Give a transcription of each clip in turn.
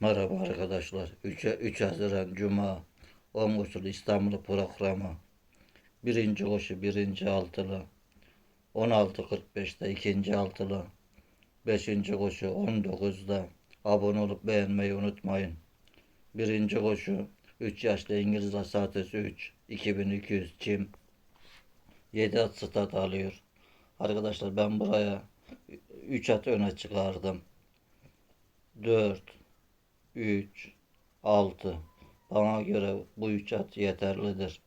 Merhaba arkadaşlar. 3, 3 Haziran Cuma 10 koşulu İstanbul programı. Birinci koşu birinci altılı. 16.45'te ikinci altılı. Beşinci koşu 19'da. Abone olup beğenmeyi unutmayın. Birinci koşu 3 yaşlı İngiliz Asatesi 3 2200 çim 7 at stat alıyor. Arkadaşlar ben buraya 3 at öne çıkardım. 4 3 6 Bana göre bu 3 at yeterlidir.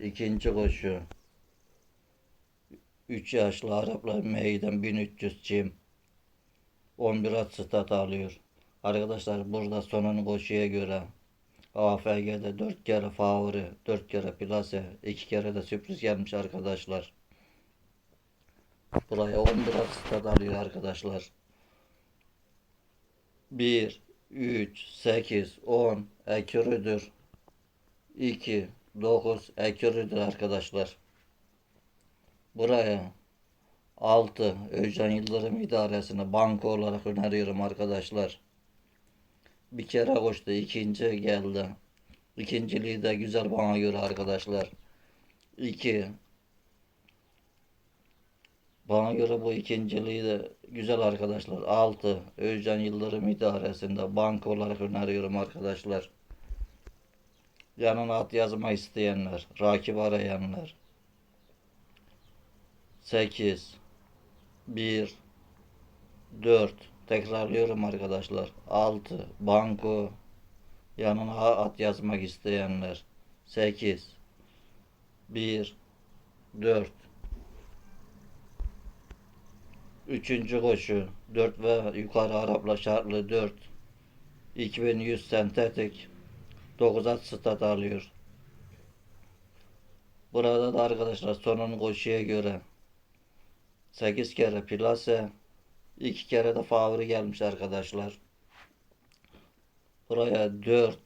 İkinci koşu 3 yaşlı Araplar meydan 1300 çim 11 at stat alıyor. Arkadaşlar burada sonun koşuya göre AFG'de 4 kere favori, 4 kere plase, 2 kere de sürpriz gelmiş arkadaşlar. Buraya 11 at stat alıyor arkadaşlar. 1, 3, 8, 10 ekürüdür. 2, 9 ekürüdür arkadaşlar. Buraya 6 Özcan Yıldırım idaresine banko olarak öneriyorum arkadaşlar. Bir kere koştu ikinci geldi. İkinciliği de güzel bana göre arkadaşlar. 2 bana göre bu ikinciliği de güzel arkadaşlar. 6 Özcan Yıldırım idaresinde banka olarak öneriyorum arkadaşlar. Yanına at yazma isteyenler, rakip arayanlar. 8 1 4 tekrarlıyorum arkadaşlar. 6 banko yanına at yazmak isteyenler. 8 1 4 Üçüncü koşu 4 ve yukarı Arapla şartlı 4 2100 sentetik 9 at stat alıyor. Burada da arkadaşlar sonun koşuya göre 8 kere plase 2 kere de favori gelmiş arkadaşlar. Buraya 4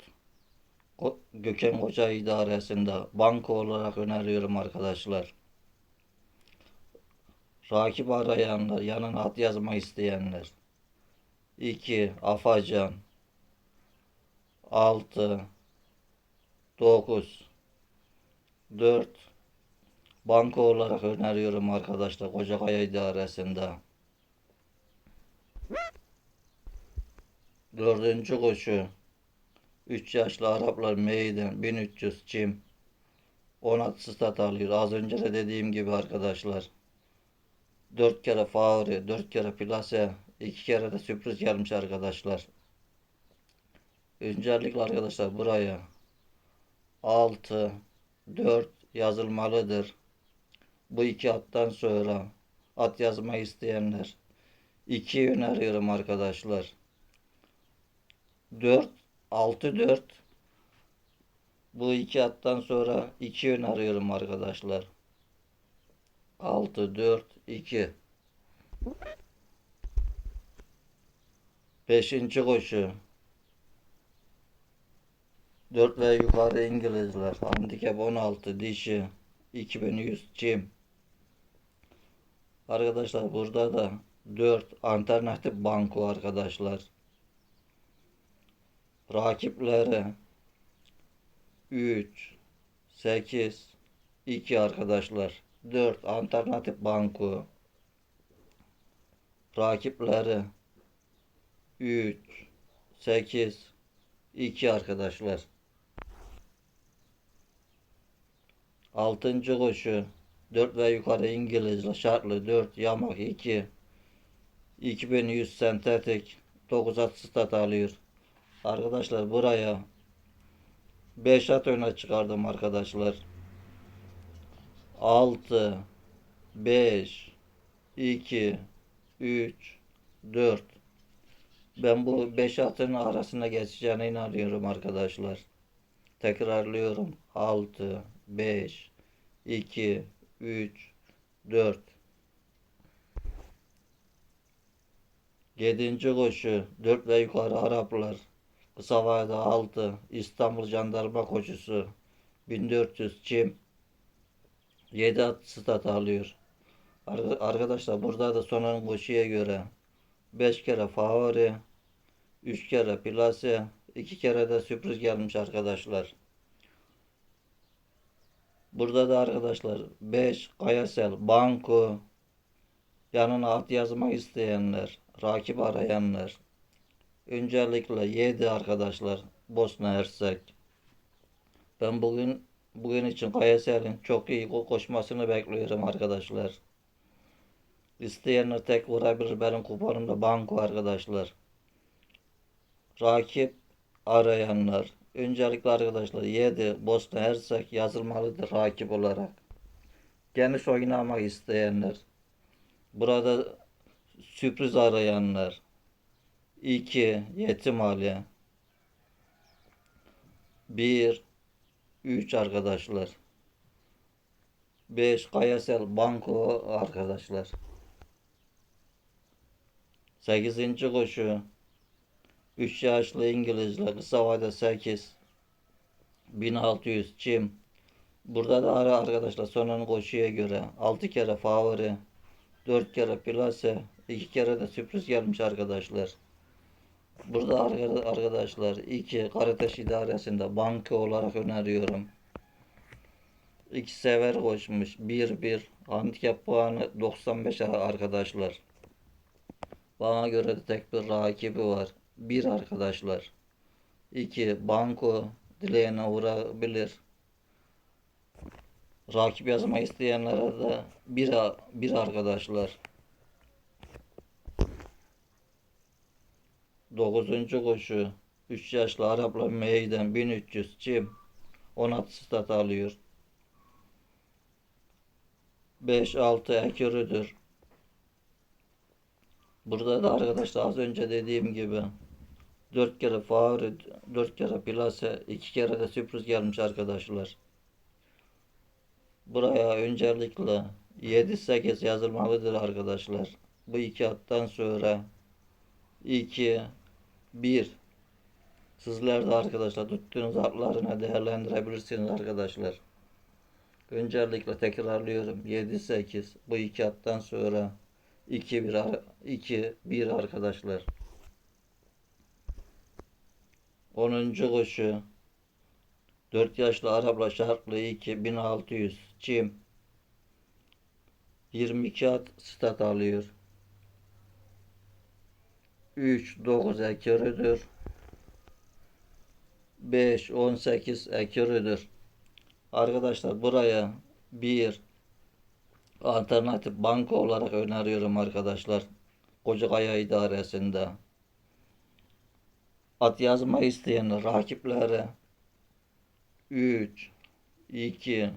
Gökhan Koca idaresinde banko olarak öneriyorum arkadaşlar. Rakip arayanlar, yanına at yazma isteyenler. 2. Afacan 6 9 4 Banko olarak öneriyorum arkadaşlar Kocakaya idaresinde. Dördüncü koşu 3 yaşlı Araplar meydan 1300 çim 10 at stat alıyor. Az önce de dediğim gibi arkadaşlar. 4 kere favori, 4 kere plase, 2 kere de sürpriz gelmiş arkadaşlar. Öncelikle arkadaşlar buraya 6 4 yazılmalıdır. Bu iki attan sonra at yazma isteyenler 2 öneriyorum arkadaşlar. 4 6 4 bu iki attan sonra 2 öneriyorum arkadaşlar. 6 4 2 Beşinci koşu. 4 ve yukarı İngilizler. Handikap 16 dişi. 2100 çim Arkadaşlar burada da 4 alternatif banko arkadaşlar. Rakipleri 3 8 2 arkadaşlar 4 alternatif banko. Rakipleri 3 8 2 arkadaşlar. 6. koşu 4 ve yukarı İngiliz şartlı 4 yamak 2 2100 sentetik 9 at stat alıyor. Arkadaşlar buraya 5 at öne çıkardım arkadaşlar 6 5 2 3 4 ben bu 5 atın arasına geçeceğine inanıyorum arkadaşlar. Tekrarlıyorum. 6 5 2 3 4 7. koşu 4 ve yukarı Araplar Kısa vade 6 İstanbul Jandarma koşusu 1400 çim 7 at stat alıyor. Arkadaşlar burada da sonun koşuya göre 5 kere favori 3 kere plase, 2 kere de sürpriz gelmiş arkadaşlar. Burada da arkadaşlar 5 Kayasel, Banko, yanına at yazmak isteyenler, rakip arayanlar. Öncelikle 7 arkadaşlar Bosna Hersek. Ben bugün bugün için Kayasel'in çok iyi ko- koşmasını bekliyorum arkadaşlar. İsteyenler tek vurabilir. Benim kuponumda banko arkadaşlar. Rakip arayanlar. Öncelikle arkadaşlar 7 Bosna Hersek yazılmalıdır rakip olarak. Geniş oynamak isteyenler. Burada sürpriz arayanlar. 2 Yetim Ali. 1 3 arkadaşlar. 5 Kayasel Banko arkadaşlar. 8. koşu 3 yaşlı İngilizler kısa vade 8 1600 çim. Burada da ara arkadaşlar sonun koşuya göre 6 kere favori 4 kere plase 2 kere de sürpriz gelmiş arkadaşlar. Burada arka- arkadaşlar 2 Karateş idaresinde banka olarak öneriyorum. 2 sever koşmuş 1-1 handikap puanı 95 arkadaşlar. Bana göre de tek bir rakibi var. 1 arkadaşlar. 2 banko dileğine vurabilir. Rakip yazmak isteyenlere de bir, bir arkadaşlar. 9. koşu 3 yaşlı Arapla meydan 1300 çim 16 stat alıyor. 5-6 ekürüdür. Burada da arkadaşlar az önce dediğim gibi 4 kere favori, 4 kere plase, 2 kere de sürpriz gelmiş arkadaşlar. Buraya öncelikle 7-8 yazılmalıdır arkadaşlar. Bu iki hattan sonra 2 1 Sizler de arkadaşlar tuttuğunuz hatlarına değerlendirebilirsiniz arkadaşlar. Öncelikle tekrarlıyorum. 7-8 bu iki hattan sonra 2-1 2-1 arkadaşlar. 10. koşu 4 yaşlı Arapla şartlı 2 1600 çim 22 at stat alıyor. 3 9 ekürüdür. 5 18 ekürüdür. Arkadaşlar buraya bir alternatif banka olarak öneriyorum arkadaşlar. Kocakaya idaresinde. At yazma isteyen rakiplere 3 2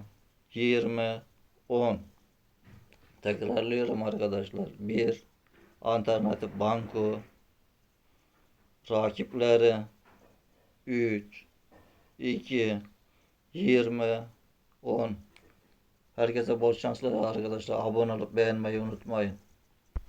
20 10 Tekrarlıyorum arkadaşlar. 1 alternatif banko rakipleri 3 2 20 10 Herkese bol şanslar arkadaşlar. Abone olup beğenmeyi unutmayın.